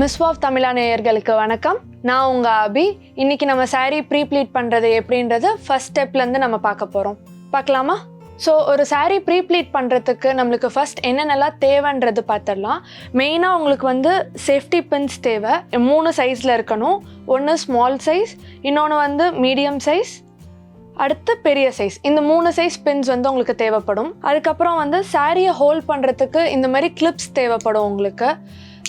Miss of தமிழா நேயர்களுக்கு வணக்கம். நான் உங்கள் அபி. இன்னைக்கு நம்ம சாரீ ப்ரீ ப்ளீட் எப்படின்றது ஃபர்ஸ்ட் ஸ்டெப்லேருந்து நம்ம பார்க்க போகிறோம் பார்க்கலாமா? ஸோ ஒரு சாரீ ப்ரீ ப்ளீட் பண்ணுறதுக்கு நம்மளுக்கு ஃபர்ஸ்ட் என்னென்னலாம் தேவைன்றது பார்த்துடலாம். மெயினாக உங்களுக்கு வந்து சேஃப்டி பின்ஸ் தேவை. மூணு சைஸில் இருக்கணும். ஒன்று ஸ்மால் சைஸ் இன்னொன்று வந்து மீடியம் சைஸ் அடுத்து பெரிய சைஸ் இந்த மூணு சைஸ் பின்ஸ் வந்து உங்களுக்கு தேவைப்படும். அதுக்கப்புறம் வந்து சாரியை ஹோல்ட் பண்ணுறதுக்கு இந்த மாதிரி கிளிப்ஸ் தேவைப்படும் உங்களுக்கு.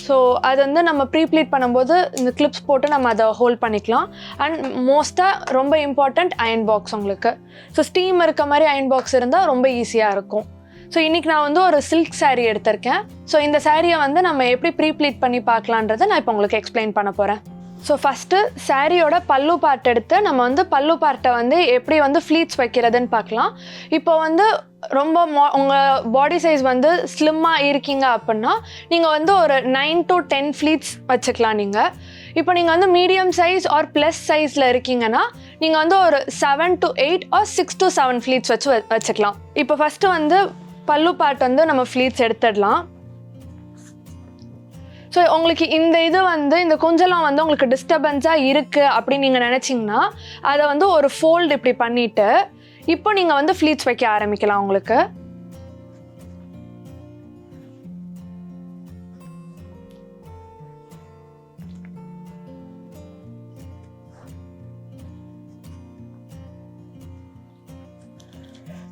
ஸோ அது வந்து நம்ம ப்ரீப்ளீட் பண்ணும்போது இந்த கிளிப்ஸ் போட்டு நம்ம அதை ஹோல்ட் பண்ணிக்கலாம். அண்ட் மோஸ்ட்டாக ரொம்ப இம்பார்ட்டண்ட் அயன் பாக்ஸ் உங்களுக்கு. ஸோ ஸ்டீம் இருக்க மாதிரி அயன் பாக்ஸ் இருந்தால் ரொம்ப ஈஸியாக இருக்கும். ஸோ இன்றைக்கி நான் வந்து ஒரு சில்க் சேரீ எடுத்திருக்கேன். ஸோ இந்த சாரியை வந்து நம்ம எப்படி ப்ரீப்ளீட் பண்ணி பார்க்கலான்றதை நான் இப்போ உங்களுக்கு எக்ஸ்பிளைன் பண்ண போகிறேன் ஸோ ஃபஸ்ட்டு சாரியோட பல்லு பார்ட் எடுத்து நம்ம வந்து பல்லு பார்ட்டை வந்து எப்படி வந்து ஃப்ளீட்ஸ் வைக்கிறதுன்னு பார்க்கலாம். இப்போ வந்து ரொம்ப மோ உங்கள் பாடி சைஸ் வந்து ஸ்லிம்மாக இருக்கீங்க அப்படின்னா நீங்கள் வந்து ஒரு நைன் டு டென் ஃப்ளீட்ஸ் வச்சுக்கலாம் நீங்கள் இப்போ நீங்கள் வந்து மீடியம் சைஸ் ஆர் ப்ளஸ் சைஸில் இருக்கீங்கன்னா நீங்கள் வந்து ஒரு seven to eight or six to seven pleats வச்சு வ- வச்சுக்கலாம். இப்போ ஃபஸ்ட்டு வந்து பல்லு பார்ட் வந்து நம்ம ஃப்ளீட்ஸ் எடுத்துடலாம். ஸோ உங்களுக்கு இந்த இது வந்து இந்த குஞ்சலம் வந்து உங்களுக்கு டிஸ்டர்பன்ஸாக இருக்குது அப்படின்னு நீங்கள் நினச்சிங்கன்னா அதை வந்து ஒரு ஃபோல்டு இப்படி பண்ணிவிட்டு இப்போ நீங்கள் வந்து ஃப்ளீட்ஸ் வைக்க ஆரம்பிக்கலாம் உங்களுக்கு.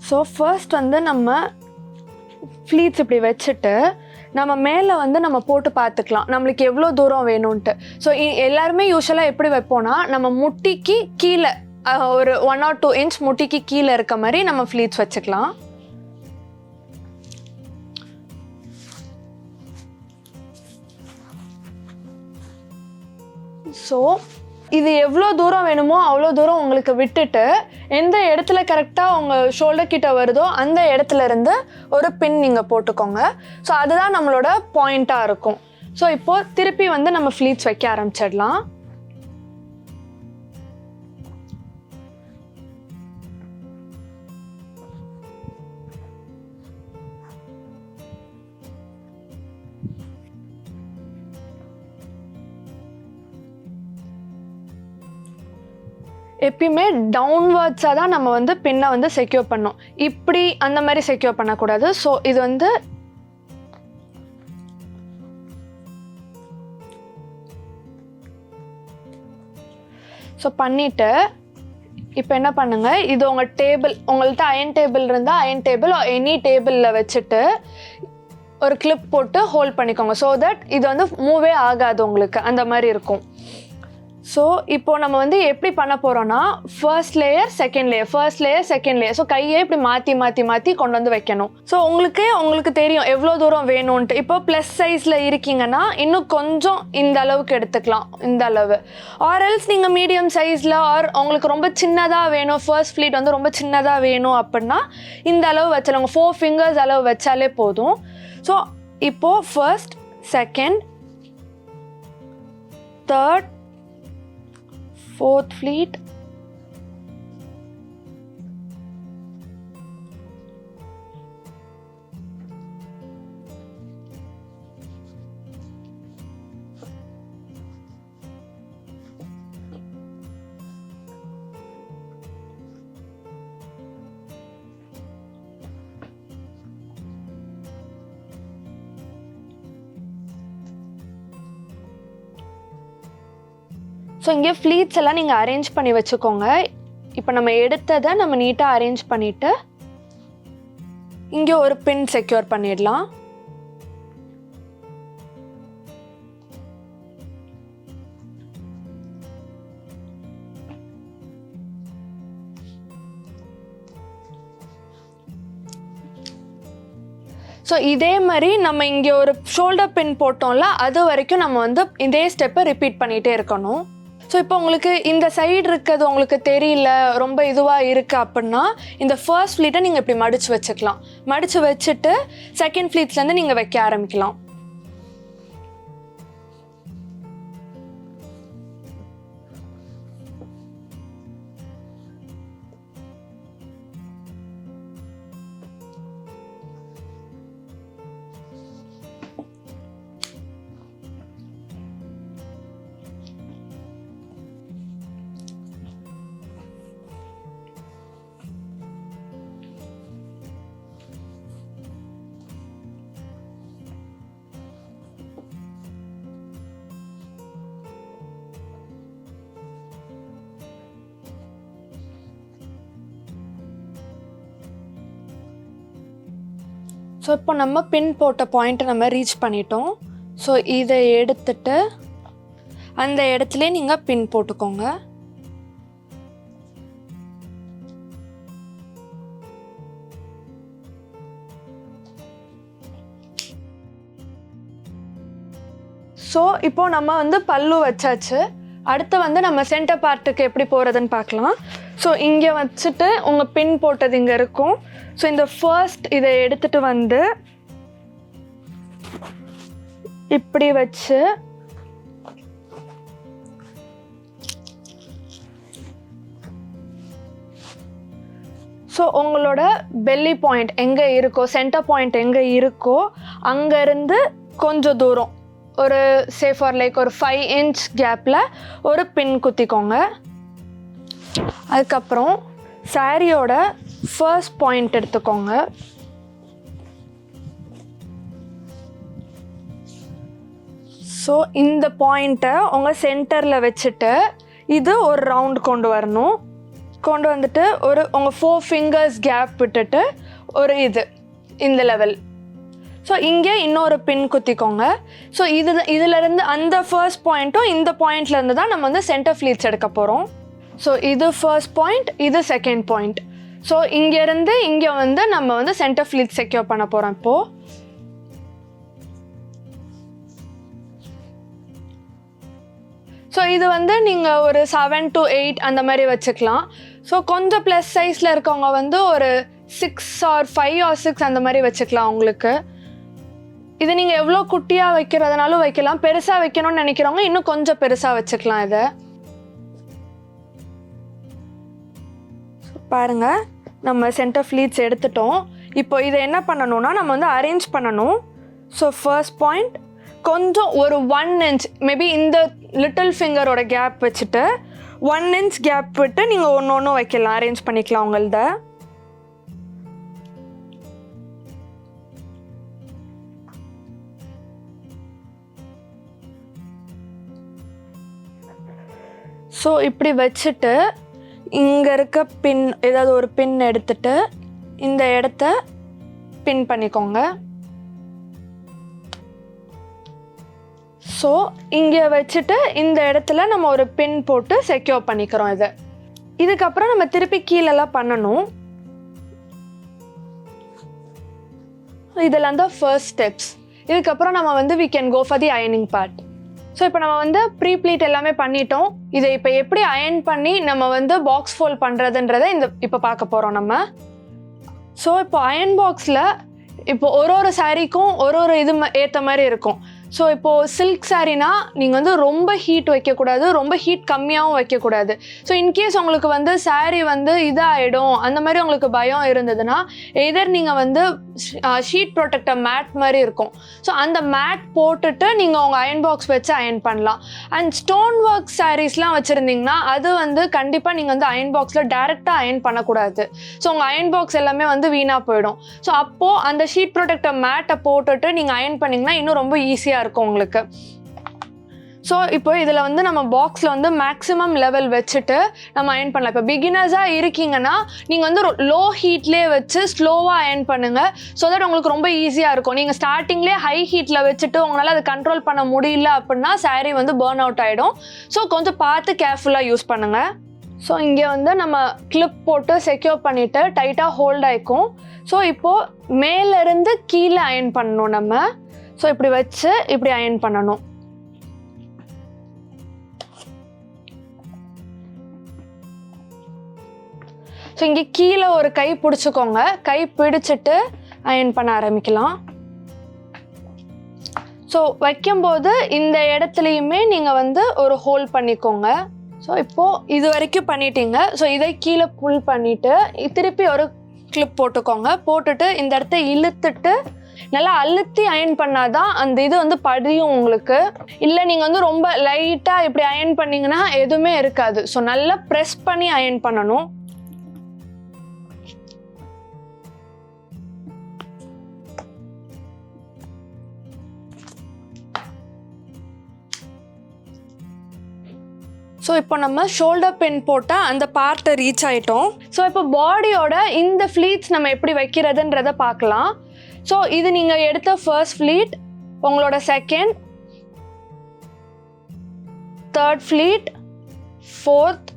ஸோ ஃபர்ஸ்ட் வந்து நம்ம ஃப்ளீட்ஸ் இப்படி வச்சுட்டு நம்ம மேலே வந்து நம்ம போட்டு பார்த்துக்கலாம். நம்மளுக்கு எவ்வளோ தூரம் வேணும்ன்ட்டு. ஸோ எல்லாருமே யூஸ்வலாக எப்படி வைப்போம்னா நம்ம முட்டிக்கு கீழே ஒரு ஒன் ஆர் டூ இன்ச் முட்டிக்கு கீழே இருக்க மாதிரி நம்ம ஃப்ளீட்ஸ் வச்சுக்கலாம். ஸோ இது எவ்வளோ தூரம் வேணுமோ அவ்வளோ தூரம் உங்களுக்கு விட்டுட்டு எந்த இடத்துல கரெக்டாக உங்கள் ஷோல்டர் கிட்ட வருதோ அந்த இடத்துல இருந்து ஒரு பின் நீங்கள் போட்டுக்கோங்க. ஸோ அதுதான் நம்மளோட பாயிண்ட்டாக இருக்கும். ஸோ இப்போது திருப்பி வந்து நம்ம ஃப்ளீட்ஸ் வைக்க ஆரம்பிச்சிடலாம். எப்பயுமே டவுன்வர்ட்ஸாக தான் நம்ம வந்து பின்னை வந்து செக்யூர் பண்ணோம் இப்படி அந்த மாதிரி செக்யூர் பண்ணக்கூடாது. ஸோ இது வந்து ஸோ பண்ணிவிட்டு இப்போ என்ன பண்ணுங்கள் இது உங்கள் டேபிள் உங்கள்கிட்ட அயன் டேபிள் இருந்தால் அயன் டேபிள் எனி டேபிளில் வச்சுட்டு ஒரு கிளிப் போட்டு ஹோல்ட் பண்ணிக்கோங்க. ஸோ தட் இது வந்து மூவே ஆகாது உங்களுக்கு. அந்த மாதிரி இருக்கும். ஸோ இப்போ நம்ம வந்து எப்படி பண்ண போகிறோம்னா first layer second layer first layer second layer so கையே இப்படி மாற்றி மாற்றி மாற்றி கொண்டு வந்து வைக்கணும். ஸோ உங்களுக்கே உங்களுக்கு தெரியும் எவ்வளோ தூரம் வேணும்ன்ட்டு. இப்போ ப்ளஸ் சைஸில் இருக்கீங்கன்னா இன்னும் கொஞ்சம் இந்த அளவுக்கு எடுத்துக்கலாம் இந்த அளவு. ஆர் எல்ஸ் நீங்கள் மீடியம் சைஸில் ஆர் உங்களுக்கு ரொம்ப சின்னதாக வேணும் ஃபர்ஸ்ட் ஃப்ளீட் வந்து ரொம்ப சின்னதாக வேணும் அப்படின்னா இந்த அளவு வச்சிடலாம் ஃபோர் ஃபிங்கர்ஸ் அளவு வச்சாலே போதும். ஸோ இப்போது first second third fourth fleet so இங்கே ஃப்ளீட்ஸ் எல்லாம் நீங்கள் அரேஞ்ச் பண்ணி வச்சுக்கோங்க. இப்போ நம்ம எடுத்ததை நம்ம நீட்டாக அரேஞ்ச் பண்ணிவிட்டு இங்கே ஒரு பின் செக்யூர் பண்ணிடலாம். ஸோ இதே மாதிரி நம்ம இங்கே ஒரு ஷோல்டர் பின் போட்டோம்ல அது வரைக்கும் நம்ம வந்து இதே ஸ்டெப்பை ரிப்பீட் பண்ணிகிட்டே இருக்கணும். ஸோ இப்போ உங்களுக்கு இந்த சைடு இருக்கிறது உங்களுக்கு தெரியல ரொம்ப இதுவாக இருக்குது அப்படின்னா இந்த ஃபர்ஸ்ட் ஃப்ளீட்டை நீங்கள் இப்படி மடித்து வச்சுக்கலாம். மடித்து வச்சுட்டு செகண்ட் ஃப்ளீட்ஸ்லேருந்து நீங்கள் வைக்க ஆரம்பிக்கலாம். ஸோ இப்போ நம்ம பின் போட்ட பாயிண்ட்டை நம்ம ரீச் பண்ணிட்டோம். ஸோ இதை எடுத்துட்டு அந்த இடத்துல நீங்கள் பின் போட்டுக்கோங்க. ஸோ இப்போ நம்ம வந்து பல்லு வச்சாச்சு. அடுத்து வந்து நம்ம சென்டர் பார்ட்டுக்கு எப்படி போகிறதுன்னு பார்க்கலாம். ஸோ இங்கே வச்சுட்டு உங்கள் பின் போட்டது இங்கே இருக்கும். ஸோ இந்த ஃபர்ஸ்ட் இதை எடுத்துகிட்டு வந்து இப்படி வச்சு ஸோ உங்களோட பெல்லி பாயிண்ட் எங்கே இருக்கோ சென்டர் பாயிண்ட் எங்கே இருக்கோ அங்கேருந்து கொஞ்சம் தூரம் ஒரு சேஃபார் லைக் ஒரு ஃபைவ் இன்ச் கேப்பில் ஒரு பின் குத்திக்கோங்க. அதுக்கப்புறம் சாரியோட ஃபர்ஸ்ட் பாயிண்ட் எடுத்துக்கோங்க. ஸோ இந்த பாயிண்ட்டை உங்கள் சென்டரில் வச்சுட்டு இது ஒரு ரவுண்ட் கொண்டு வரணும். கொண்டு வந்துட்டு ஒரு உங்கள் ஃபோர் ஃபிங்கர்ஸ் கேப் விட்டுட்டு ஒரு இது இந்த லெவல் ஸோ இங்கே இன்னொரு பின் குத்திக்கோங்க. ஸோ இது இதுலேருந்து அந்த ஃபர்ஸ்ட் பாயிண்ட்டும் இந்த பாயிண்ட்லேருந்து தான் நம்ம வந்து சென்டர் ஃப்ளீட்ஸ் எடுக்க போகிறோம் ஸோ இது ஃபர்ஸ்ட் பாயிண்ட் இது செகண்ட் பாயிண்ட் ஸோ இங்கேருந்து இங்கே வந்து நம்ம வந்து சென்டர் ஃப்ளீட் செக்யூர் பண்ண போகிறோம் இப்போது ஸோ இது வந்து நீங்கள் ஒரு செவன் டு எயிட் அந்த மாதிரி வச்சுக்கலாம். ஸோ கொஞ்சம் ப்ளஸ் சைஸில் இருக்கவங்க வந்து ஒரு six or five or six அந்த மாதிரி வச்சுக்கலாம் உங்களுக்கு. இது நீங்கள் எவ்வளோ குட்டியாக வைக்கிறதுனாலும் வைக்கலாம். பெருசாக வைக்கணும்னு நினைக்கிறவங்க இன்னும் கொஞ்சம் பெருசாக வச்சுக்கலாம் இதை. பாருங்கள் நம்ம சென்டர் ஃப்ளீட்ஸ் எடுத்துட்டோம். இப்போ இதை என்ன பண்ணணும்னா நம்ம வந்து அரேஞ்ச் பண்ணணும். ஸோ ஃபர்ஸ்ட் பாயிண்ட் கொஞ்சம் ஒரு ஒன் இன்ச் மேபி இந்த லிட்டில் ஃபிங்கரோட கேப் வச்சுட்டு ஒன் இன்ச் கேப் விட்டு நீங்கள் ஒன்று ஒன்று வைக்கலாம். அரேஞ்ச் பண்ணிக்கலாம் உங்களத ஸோ இப்படி வச்சுட்டு இங்கே இருக்க பின் ஏதாவது ஒரு பின் எடுத்துட்டு இந்த இடத்த பின் பண்ணிக்கோங்க. ஸோ இங்கே வச்சுட்டு இந்த இடத்துல நம்ம ஒரு பின் போட்டு செக்யூர் பண்ணிக்கிறோம் இதை. இதுக்கப்புறம் நம்ம திருப்பி கீழெல்லாம் பண்ணணும். இதெல்லாம் தான் ஃபர்ஸ்ட் ஸ்டெப்ஸ் இதுக்கப்புறம் நம்ம வந்து we can go for the அயனிங் part so இப்போ நம்ம வந்து ப்ரீ ப்ளீட் எல்லாமே பண்ணிட்டோம். இதை இப்போ எப்படி அயன் பண்ணி நம்ம வந்து பாக்ஸ் ஃபோல் பண்ணுறதுன்றதை இந்த இப்போ பார்க்க போகிறோம் நம்ம. ஸோ இப்போ அயன் பாக்ஸில் இப்போ ஒரு ஒரு சாரீக்கும் ஒரு ஒரு இது ஏற்ற மாதிரி இருக்கும். ஸோ இப்போது சில்க் சாரீனா நீங்கள் வந்து ரொம்ப ஹீட் வைக்கக்கூடாது ரொம்ப ஹீட் கம்மியாகவும் வைக்கக்கூடாது. ஸோ இன்கேஸ் உங்களுக்கு வந்து saree வந்து இதாகிடும் அந்த மாதிரி உங்களுக்கு பயம் இருந்ததுன்னா எதர் நீங்கள் வந்து ஷீட் ப்ரொடெக்டர் மேட் மாதிரி இருக்கும். ஸோ அந்த மேட் போட்டுட்டு நீங்கள் உங்கள் அயன் பாக்ஸ் வச்சு அயன் பண்ணலாம். அண்ட் ஸ்டோன் ஒர்க் சாரீஸ்லாம் வச்சுருந்தீங்கன்னா அது வந்து கண்டிப்பாக நீங்கள் வந்து அயன் பாக்ஸில் டேரெக்டாக அயன் பண்ணக்கூடாது. ஸோ உங்கள் அயன் பாக்ஸ் எல்லாமே வந்து வீணாக போயிடும். ஸோ அப்போது அந்த ஷீட் ப்ரொடெக்டர் மேட்டை போட்டுட்டு நீங்கள் அயன் பண்ணிங்கன்னா இன்னும் ரொம்ப ஈஸியாக இருக்கும் உங்களுக்கு. ஸோ இப்போ இதில் வந்து நம்ம பாக்ஸில் வந்து மேக்ஸிமம் லெவல் வச்சுட்டு நம்ம அயன் பண்ணலாம். இப்போ பிகினர்ஸாக இருக்கீங்கன்னா நீங்கள் வந்து லோ ஹீட்லேயே வச்சு ஸ்லோவாக அயன் பண்ணுங்கள் ஸோ தட் உங்களுக்கு ரொம்ப ஈஸியாக இருக்கும். நீங்கள் ஸ்டார்டிங்லேயே ஹை ஹீட்டில் வச்சுட்டு உங்களால் அதை கண்ட்ரோல் பண்ண முடியல அப்படின்னா saree வந்து பேர்ன் அவுட் ஆகிடும் ஸோ கொஞ்சம் பார்த்து கேர்ஃபுல்லாக யூஸ் பண்ணுங்கள் ஸோ இங்கே வந்து நம்ம கிளிப் போட்டு செக்யூர் பண்ணிவிட்டு டைட்டாக ஹோல்ட் ஆகிக்கும் ஸோ இப்போது மேலேருந்து கீழே அயன் பண்ணணும் நம்ம. ஸோ இப்படி வச்சு இப்படி அயன் பண்ணணும். ஸோ இங்கே கீழே ஒரு கை பிடிச்சிக்கோங்க. கை பிடிச்சிட்டு அயன் பண்ண ஆரம்பிக்கலாம். ஸோ வைக்கும்போது இந்த இடத்துலையுமே நீங்கள் வந்து ஒரு ஹோல் பண்ணிக்கோங்க. ஸோ இப்போது இது வரைக்கும் பண்ணிட்டீங்க. ஸோ இதை கீழே புல் பண்ணிவிட்டு திருப்பி ஒரு கிளிப் போட்டுக்கோங்க. போட்டுட்டு இந்த இடத்த இழுத்துட்டு நல்லா அழுத்தி அயன் பண்ணாதான் அந்த இது வந்து படியும் உங்களுக்கு. இல்லை நீங்கள் வந்து ரொம்ப லைட்டாக இப்படி அயன் பண்ணீங்கன்னா எதுவுமே இருக்காது. ஸோ நல்லா ப்ரெஸ் பண்ணி அயன் பண்ணணும். ஸோ இப்போ நம்ம ஷோல்டர் பின் போட்டால் அந்த பார்ட்டை ரீச் ஆயிட்டோம். ஸோ இப்போ பாடியோட இந்த ஃப்ளீட்ஸ் நம்ம எப்படி வைக்கிறதுன்றத பார்க்கலாம். ஸோ இது நீங்கள் எடுத்த ஃபர்ஸ்ட் ஃப்ளீட் உங்களோட second third pleat fourth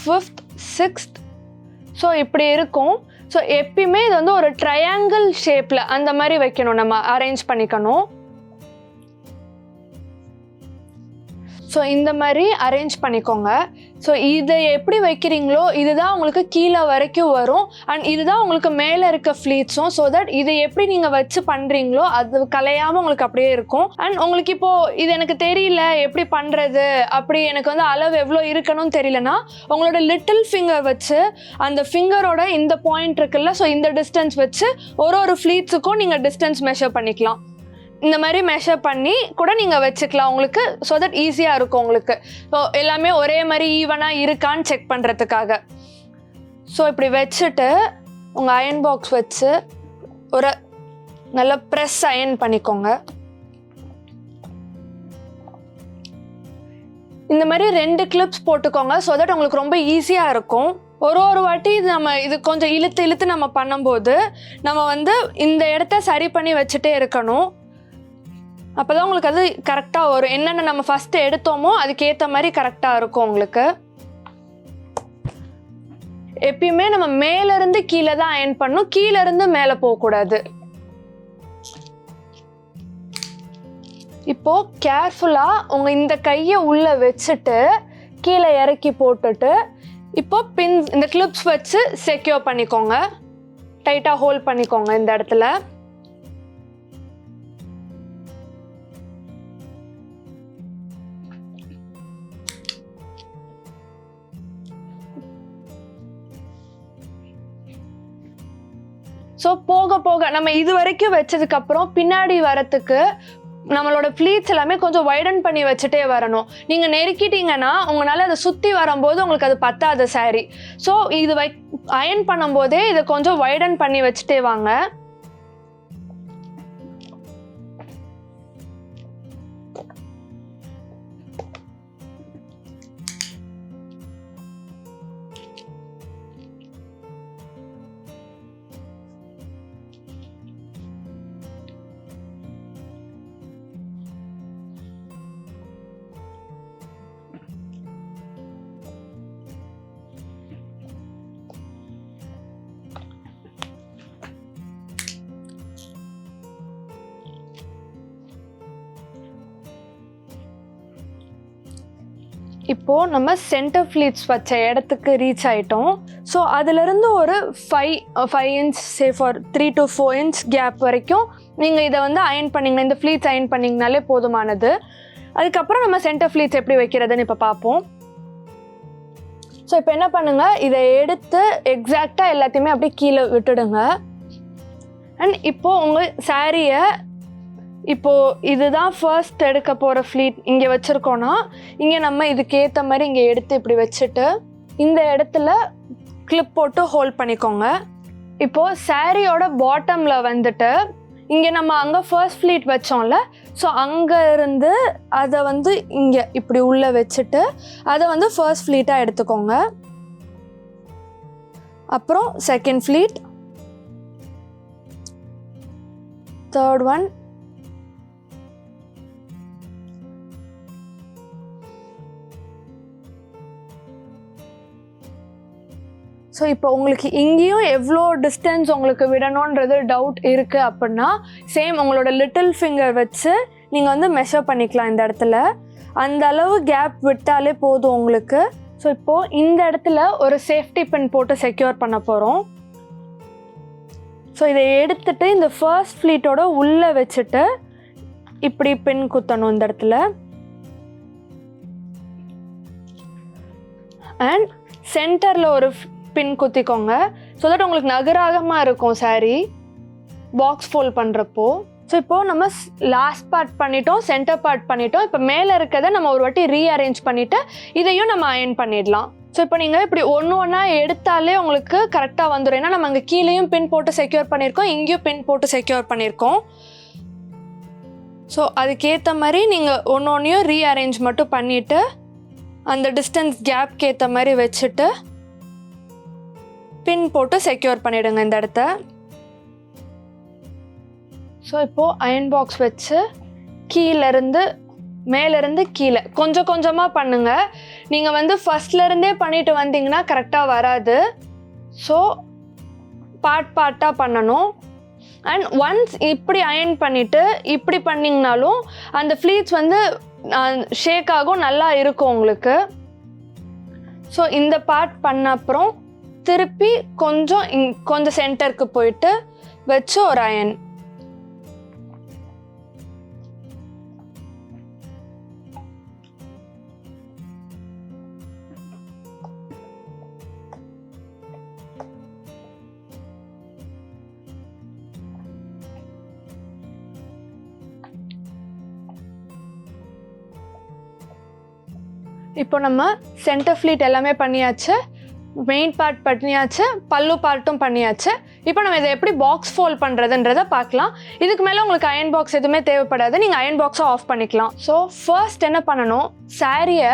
fifth sixth so இப்படி இருக்கும். ஸோ எப்பயுமே இது வந்து ஒரு ட்ரையாங்கிள் ஷேப்பில் அந்த மாதிரி வைக்கணும். நம்ம அரேஞ்ச் பண்ணிக்கணும். ஸோ இந்த மாதிரி அரேஞ்ச் பண்ணிக்கோங்க. ஸோ இதை எப்படி வைக்கிறீங்களோ இதுதான் உங்களுக்கு கீழே வரைக்கும் வரும். அண்ட் இதுதான் உங்களுக்கு மேலே இருக்க ஃப்ளீட்ஸும் ஸோ தட் இதை எப்படி நீங்கள் வச்சு பண்ணுறீங்களோ அது கலையாமல் உங்களுக்கு அப்படியே இருக்கும். அண்ட் உங்களுக்கு இப்போது இது எனக்கு தெரியல எப்படி பண்ணுறது அப்படி எனக்கு வந்து அளவு எவ்வளோ இருக்கணும்னு தெரியலனா உங்களோட லிட்டில் ஃபிங்கர் வச்சு அந்த ஃபிங்கரோட இந்த பாயிண்ட் இருக்குல்ல ஸோ இந்த டிஸ்டன்ஸ் வச்சு ஒரு ஒரு ஃப்ளீட்ஸுக்கும் நீங்கள் டிஸ்டன்ஸ் மெஷர் பண்ணிக்கலாம். இந்த மாதிரி மெஷர் பண்ணி கூட நீங்கள் வச்சுக்கலாம். உங்களுக்கு ஸோ தட் ஈஸியாக இருக்கும் உங்களுக்கு. ஸோ எல்லாமே ஒரே மாதிரி ஈவனாக இருக்கான்னு செக் பண்ணுறதுக்காக ஸோ இப்படி வச்சுட்டு உங்கள் அயன் பாக்ஸ் வச்சு ஒரு நல்ல ப்ரெஸ் அயன் பண்ணிக்கோங்க. இந்த மாதிரி ரெண்டு கிளிப்ஸ் போட்டுக்கோங்க. ஸோ தட் உங்களுக்கு ரொம்ப ஈஸியாக இருக்கும். ஒரு ஒரு வாட்டி இது நம்ம இது கொஞ்சம் இழுத்து இழுத்து நம்ம பண்ணும்போது நம்ம வந்து இந்த இடத்த சரி பண்ணி வச்சுட்டே இருக்கணும். அப்போ தான் உங்களுக்கு அது கரெக்டாக வரும். என்னென்ன நம்ம ஃபஸ்ட்டு எடுத்தோமோ அதுக்கேற்ற மாதிரி கரெக்டாக இருக்கும் உங்களுக்கு. எப்பயுமே நம்ம மேலேருந்து கீழே தான் அயன் பண்ணணும். கீழேருந்து மேலே போகக்கூடாது. இப்போ கேர்ஃபுல்லாக உங்கள் இந்த கையை உள்ளே வச்சுட்டு கீழே இறக்கி போட்டுட்டு இப்போ பின் இந்த கிளிப்ஸ் வச்சு செக்யூர் பண்ணிக்கோங்க. டைட்டாக ஹோல்ட் பண்ணிக்கோங்க இந்த இடத்துல. ஸோ போக போக நம்ம இது வரைக்கும் வச்சதுக்கப்புறம் பின்னாடி வரத்துக்கு நம்மளோட ப்ளீட்ஸ் எல்லாமே கொஞ்சம் வைடன் பண்ணி வச்சுட்டே வரணும். நீங்கள் நெருக்கிட்டீங்கன்னா உங்களால் அதை சுற்றி வரும்போது உங்களுக்கு அது பத்தாது சாரி ஸோ இது வை அயன் பண்ணும்போதே இதை கொஞ்சம் வைடன் பண்ணி வச்சுட்டே வாங்க. இப்போது நம்ம சென்டர் ஃப்ளீட்ஸ் வச்ச இடத்துக்கு ரீச் ஆகிட்டோம் ஸோ அதுலேருந்து ஒரு five five inch say for three to four inch gap வரைக்கும் நீங்கள் இதை வந்து அயன் பண்ணிங்கன்னா இந்த ஃப்ளீட்ஸ் அயன் பண்ணிங்கனாலே போதுமானது. அதுக்கப்புறம் நம்ம சென்டர் ஃப்ளீட்ஸ் எப்படி வைக்கிறதுன்னு இப்போ பார்ப்போம். ஸோ இப்போ என்ன பண்ணுங்கள் இதை எடுத்து எக்ஸாக்டாக எல்லாத்தையுமே அப்படியே கீழே விட்டுடுங்க. அண்ட் இப்போது உங்கள் சாரியை இப்போது இதுதான் ஃபர்ஸ்ட் எடுக்க போகிற ஃப்ளீட் இங்கே வச்சுருக்கோன்னா இங்கே நம்ம இதுக்கேற்ற மாதிரி இங்கே எடுத்து இப்படி வச்சுட்டு இந்த இடத்துல கிளிப் போட்டு ஹோல்ட் பண்ணிக்கோங்க. இப்போது சாரியோட பாட்டமில் வந்துட்டு இங்கே நம்ம அங்கே ஃபர்ஸ்ட் ஃப்ளீட் வச்சோம்ல ஸோ அங்கே இருந்து அதை வந்து இங்கே இப்படி உள்ளே வச்சுட்டு அதை வந்து ஃபர்ஸ்ட் ஃப்ளீட்டாக எடுத்துக்கோங்க. அப்புறம் second pleat third one so இப்போ உங்களுக்கு இங்கேயும் எவ்வளோ டிஸ்டன்ஸ் உங்களுக்கு விடணுன்றது டவுட் இருக்குது அப்படின்னா சேம் உங்களோட லிட்டில் ஃபிங்கர் வச்சு நீங்கள் வந்து மெஷர் பண்ணிக்கலாம் இந்த இடத்துல. அந்த அளவு கேப் விட்டாலே போதும் உங்களுக்கு. ஸோ இப்போது இந்த இடத்துல ஒரு சேஃப்டி பின் போட்டு செக்யூர் பண்ண போகிறோம் ஸோ இதை எடுத்துட்டு இந்த ஃபர்ஸ்ட் ஃப்ளீட்டோட உள்ளே வச்சுட்டு இப்படி பின் குத்தணும் இந்த இடத்துல. அண்ட் சென்டரில் ஒரு பின் குத்திக்கோங்க ஸோ தட் உங்களுக்கு நகராகமாக இருக்கும் சாரீ பாக்ஸ் ஃபோல்ட் பண்ணுறப்போ ஸோ இப்போது நம்ம லாஸ்ட் பார்ட் பண்ணிட்டோம் சென்டர் பார்ட் பண்ணிட்டோம். இப்போ மேலே இருக்கிறத நம்ம ஒரு வாட்டி ரீஅரேஞ்ச் பண்ணிவிட்டு இதையும் நம்ம அயன் பண்ணிடலாம். ஸோ இப்போ நீங்கள் இப்படி ஒன்று ஒன்றா எடுத்தாலே உங்களுக்கு கரெக்டாக வந்துடும் ஏன்னா நம்ம அங்கே கீழேயும் பின் போட்டு செக்யூர் பண்ணியிருக்கோம் இங்கேயும் பின் போட்டு செக்யூர் பண்ணியிருக்கோம். ஸோ அதுக்கேற்ற மாதிரி நீங்கள் ஒன்று ஒன்றையும் ரீஅரேஞ்ச் மட்டும் பண்ணிவிட்டு அந்த டிஸ்டன்ஸ் கேப்க்கு ஏற்ற மாதிரி வச்சுட்டு பின் போட்டு செக்யூர் பண்ணிவிடுங்க இந்த இடத்த. ஸோ இப்போது அயன் பாக்ஸ் வச்சு கீழேருந்து மேலேருந்து கீழே கொஞ்சம் கொஞ்சமாக பண்ணுங்கள் நீங்கள் வந்து ஃபர்ஸ்ட்லேருந்தே பண்ணிட்டு வந்தீங்கன்னா கரெக்டாக வராது. ஸோ பார்ட் பார்ட்டாக பண்ணணும். அண்ட் ஒன்ஸ் இப்படி அயன் பண்ணிவிட்டு இப்படி பண்ணிங்கனாலும் அந்த ஃப்ளீட்ஸ் வந்து ஷேக் ஆகும் நல்லா இருக்கும் உங்களுக்கு. ஸோ இந்த பார்ட் பண்ண அப்புறம் திருப்பி கொஞ்சம் இங் கொஞ்சம் சென்டருக்கு போயிட்டு வச்சு ஒரு அயன். இப்போ நம்ம சென்டர் ஃப்ளீட் எல்லாமே பண்ணியாச்சு. மெயின் பார்ட் பண்ணியாச்சு பல்லு பார்ட்டும் பண்ணியாச்சு. இப்போ நம்ம இதை எப்படி பாக்ஸ் ஃபோல்ட் பண்ணுறதுன்றதை பார்க்கலாம். இதுக்கு மேலே உங்களுக்கு அயன் பாக்ஸ் எதுவுமே தேவைப்படாது. நீங்கள் அயன் பாக்ஸை ஆஃப் பண்ணிக்கலாம். ஸோ ஃபர்ஸ்ட் என்ன பண்ணணும்? சாரியை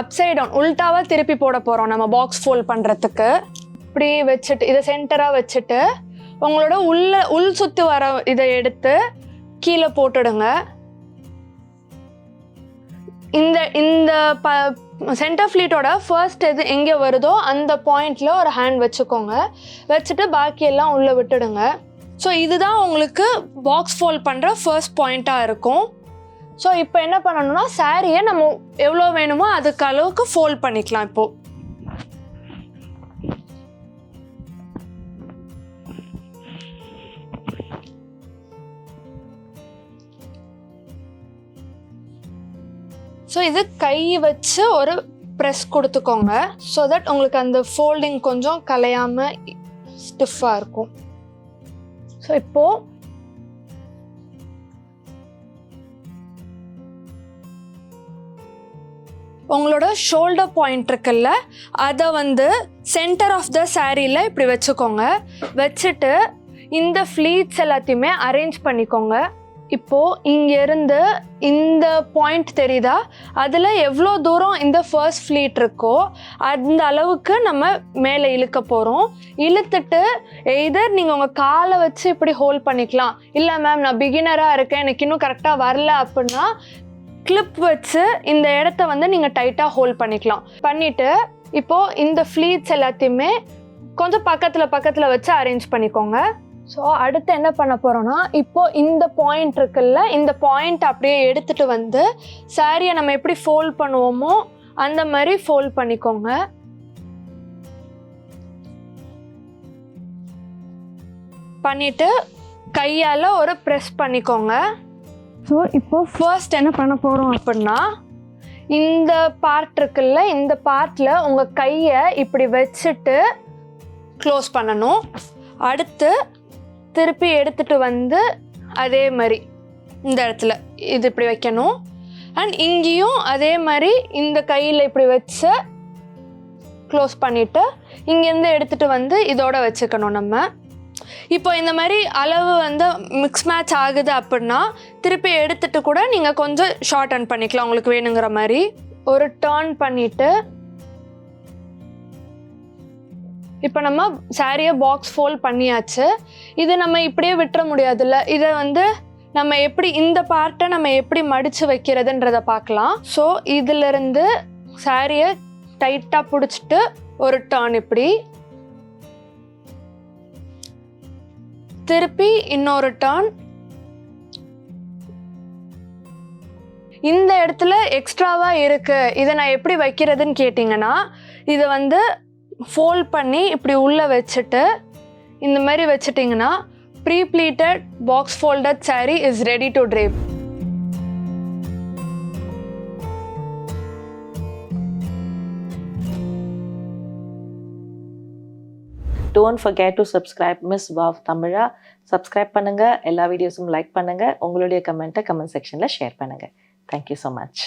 அப்சைட் டவுன் உல்ட்டாவாக திருப்பி போட போகிறோம் நம்ம பாக்ஸ் ஃபோல்ட் பண்ணுறதுக்கு இப்படி வச்சுட்டு இதை சென்டராக வச்சுட்டு உங்களோட உள்ள உள் சுத்து வர இதை எடுத்து கீழே போட்டுடுங்க. இந்த இந்த ப சென்டர் ஃப்ளீட்டோட ஃபர்ஸ்ட் எது எங்கே வருதோ அந்த பாயிண்டில் ஒரு ஹேண்ட் வச்சுக்கோங்க. வச்சுட்டு பாக்கியெல்லாம் உள்ளே விட்டுடுங்க. ஸோ இதுதான் உங்களுக்கு பாக்ஸ் ஃபோல்ட் பண்ணுற ஃபர்ஸ்ட் பாயிண்ட்டாக இருக்கும். ஸோ இப்போ என்ன பண்ணணும்னா சாரியை நம்ம எவ்வளோ வேணுமோ அதுக்கு அளவுக்கு ஃபோல்ட் பண்ணிக்கலாம் இப்போது ஸோ இது கை வச்சு ஒரு ப்ரெஸ் கொடுத்துக்கோங்க. ஸோ தட் உங்களுக்கு அந்த ஃபோல்டிங் கொஞ்சம் கலையாம ஸ்டிஃபாக இருக்கும். ஸோ இப்போ உங்களோட ஷோல்டர் பாயிண்ட் இருக்குல்ல அதை வந்து சென்டர் ஆஃப் த சாரியில் இப்படி வச்சுக்கோங்க. வச்சுட்டு இந்த ஃப்ளீட்ஸ் எல்லாத்தையுமே அரேஞ்ச் பண்ணிக்கோங்க. இப்போ இங்கேருந்து இந்த பாயிண்ட் தெரியுதா? அதில் எவ்வளோ தூரம் இந்த ஃபர்ஸ்ட் ஃப்ளீட் இருக்கோ அந்த அளவுக்கு நம்ம மேலே இழுக்க போகிறோம் இழுத்துட்டு எய்தர் நீங்கள் உங்கள் காலை வச்சு இப்படி ஹோல்ட் பண்ணிக்கலாம். இல்லை மேம் நான் பிகினராக இருக்கேன் எனக்கு இன்னும் கரெக்டாக வரல அப்படின்னா கிளிப் வச்சு இந்த இடத்த வந்து நீங்கள் டைட்டாக ஹோல்ட் பண்ணிக்கலாம். பண்ணிவிட்டு இப்போது இந்த ஃப்ளீட்ஸ் எல்லாத்தையுமே கொஞ்சம் பக்கத்தில் பக்கத்தில் வச்சு அரேஞ்ச் பண்ணிக்கோங்க. ஸோ அடுத்து என்ன பண்ண போகிறோம்னா இப்போ இந்த பாயிண்ட் இருக்குல்ல இந்த பாயிண்ட் அப்படியே எடுத்துட்டு வந்து சாரியை நம்ம எப்படி ஃபோல்ட் பண்ணுவோமோ அந்த மாதிரி ஃபோல்ட் பண்ணிக்கோங்க. பண்ணிட்டு கையால் ஒரு ப்ரெஸ் பண்ணிக்கோங்க. ஸோ இப்போ ஃபர்ஸ்ட் என்ன பண்ண போகிறோம் அப்படின்னா இந்த பார்ட் இருக்குல்ல இந்த பார்ட்டில் உங்கள் கையை இப்படி வச்சுட்டு க்ளோஸ் பண்ணணும். அடுத்து திருப்பி எடுத்துட்டு வந்து அதே மாதிரி இந்த இடத்துல இது இப்படி வைக்கணும். அண்ட் இங்கேயும் அதே மாதிரி இந்த கையில் இப்படி வச்சு க்ளோஸ் பண்ணிவிட்டு இங்கேருந்து எடுத்துகிட்டு வந்து இதோட வச்சுக்கணும் நம்ம. இப்போ இந்த மாதிரி அளவு வந்து மிக்ஸ் மேட்ச் ஆகுது அப்படின்னா திருப்பி எடுத்துட்டு கூட நீங்கள் கொஞ்சம் ஷார்ட் அன் பண்ணிக்கலாம். உங்களுக்கு வேணுங்கிற மாதிரி. ஒரு டேர்ன் பண்ணிவிட்டு இப்போ நம்ம சாரியை பாக்ஸ் ஃபோல்ட் பண்ணியாச்சு. இது நம்ம இப்படியே விட்டுற முடியாதுல்ல? இதை வந்து நம்ம எப்படி இந்த பார்ட்டை நம்ம எப்படி மடித்து வைக்கிறதுன்றத பார்க்கலாம். ஸோ இதிலிருந்து சாரியை டைட்டாக பிடிச்சிட்டு ஒரு டர்ன் இப்படி. திருப்பி இன்னொரு டர்ன் இந்த இடத்துல எக்ஸ்ட்ராவாக இருக்குது இதை நான் எப்படி வைக்கிறதுன்னு கேட்டிங்கன்னா இதை வந்து ஃபோல்ட் பண்ணி இப்படி உள்ளே வச்சுட்டு இந்த மாதிரி வச்சுட்டிங்கன்னா pre pleated box folded saree is ready to drape don't forget to subscribe miss wow Tamizha subscribe பண்ணுங்கள் எல்லா வீடியோஸும் லைக் பண்ணுங்கள் உங்களுடைய கமெண்ட்டை கமெண்ட் செக்ஷனில் ஷேர் பண்ணுங்கள் தேங்க்யூ ஸோ மச்